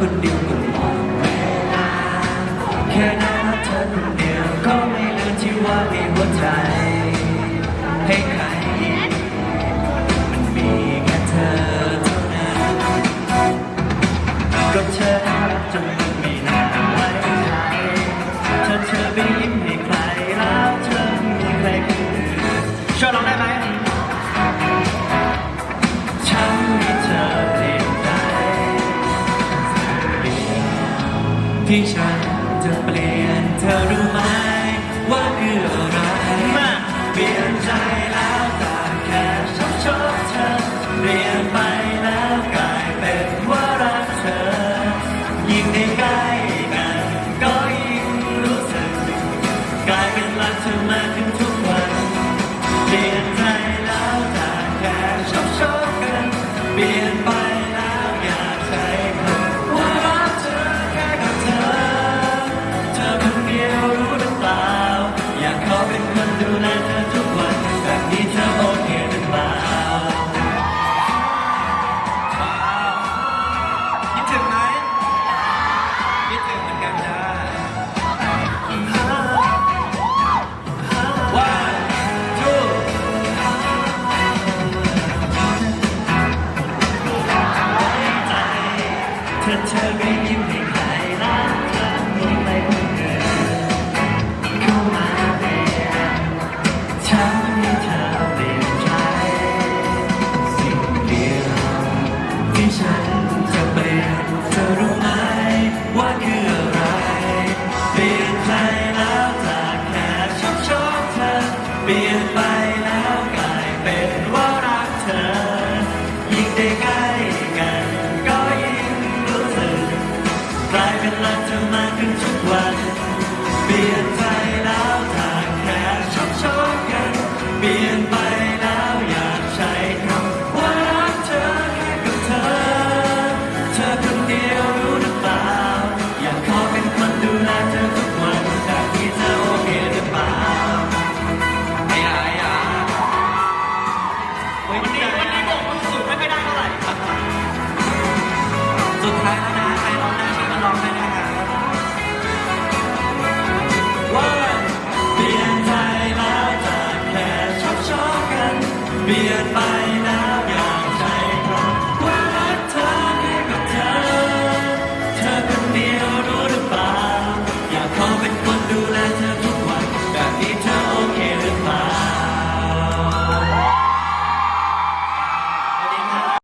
คนเดียวก็หมดเวลาแค่ได้รักเธอคนเดียวก็ไม่ลืมที่ว่ามีหัวใจ ให้ใครมันมีแค่เธอเท่านั้นก็เธอ ที่ฉันจะเปลี่ยนเธอรู้ไหมว่าคืออะไรมาเปลี่ยนใจแล้วแต่แค่ชอบชอบเธอเปลี่ยนไปแล้วกลายเป็นว่ารักเธอ ยิ่งได้ใกล้กันก็ยิ่งรู้สึกกลายเป็นรักเธอมากขึ้นทุกวันเปลี่ยนใจแล้วจากแค่ชอบชอบกันเปลี่ยน ถ้าเธอไม่ยิ้มให้ใครรักเธอมีใครคนอื่นเข้ามาเปลี่ยนฉันให้เธอเปลี่ยนใจสิ่งเดียวที่ฉันจะเปลี่ยนเธอรู้ไหมว่าคืออะไร เปลี่ยนใจแล้วจากแค่ชอบชอบเธอ เปลี่ยนไปแล้วกลายเป็นว่ารักเธอยิ่งได้ใกล้ Be and